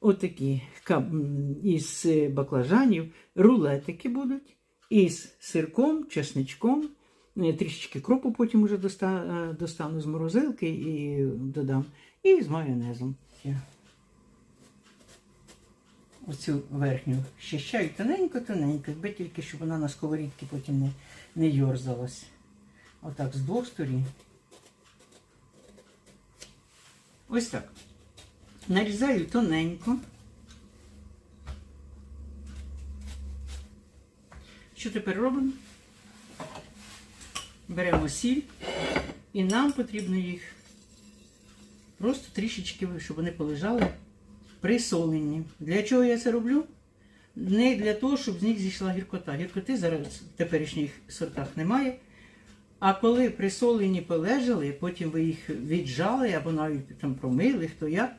отакі із баклажанів, рулетики будуть із сирком, чесничком. Е, Трішечки кропу потім доста- е, достану з морозилки і додам. І з майонезом. Оцю верхню щищаю тоненько-тоненько, якби тільки, щоб вона на сковорідці потім не, не йорзалась. Отак, з двох сторін. Ось так. Нарізаю тоненько. Що тепер робимо? Беремо сіль і нам потрібно їх просто трішечки, щоб вони полежали присолені. Для чого я це роблю? Не для того, щоб з них зійшла гіркота. Гіркоти зараз в теперішніх сортах немає. А коли присолені полежали, потім ви їх віджали або навіть там промили, хто як,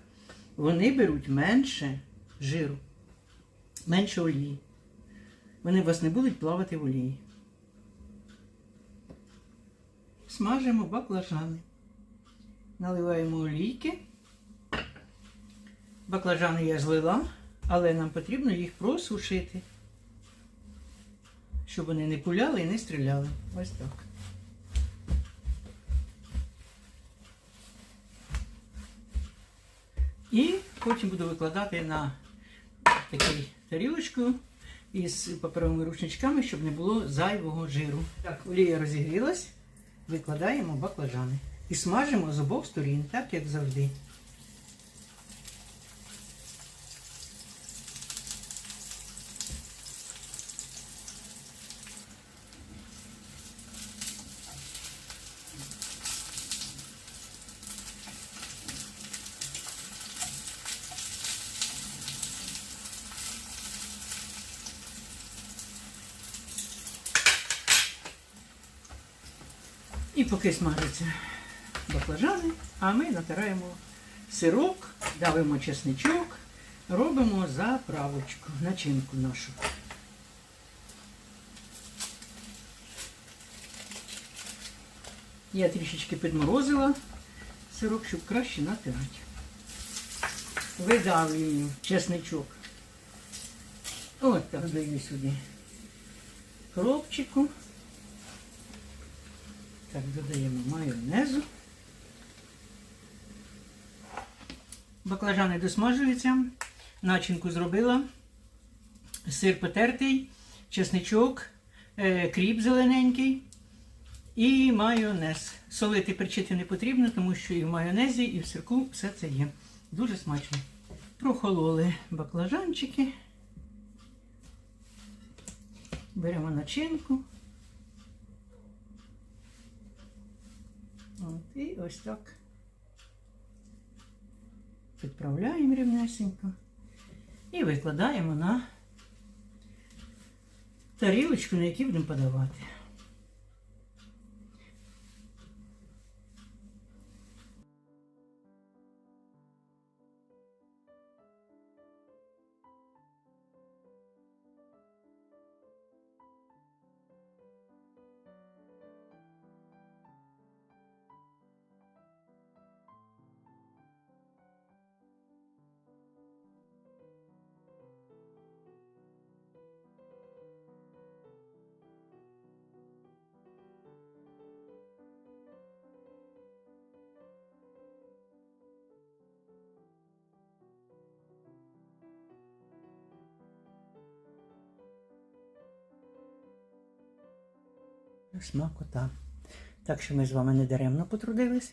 вони беруть менше жиру, менше олії. Вони у вас не будуть плавати в олії. Смажимо баклажани. Наливаємо олійки. Баклажани я злила, але нам потрібно їх просушити, щоб вони не пуляли і не стріляли. Ось так. І потім буду викладати на таку тарілочку із паперовими рушничками, щоб не було зайвого жиру. Так, олія розігрілась, викладаємо баклажани. І смажимо з обох сторін, так як завжди. І поки смажаться баклажани, а ми натираємо сирок, давимо чесничок, робимо заправочку, начинку нашу. Я трішечки підморозила сирок, щоб краще натирати. Видавлюю чесничок. От так даю сюди кропчику. Так, додаємо майонезу. Баклажани досмажуються. Начинку зробила. Сир потертий, чесничок, е, кріп зелененький і майонез. Солити перчити не потрібно, тому що і в майонезі, і в сирку все це є. Дуже смачно. Прохололи баклажанчики. Беремо начинку. І ось так підправляємо рівнесенько і викладаємо на тарілочку, на якій будемо подавати. Смакота. Так що ми з вами не даремно потрудились.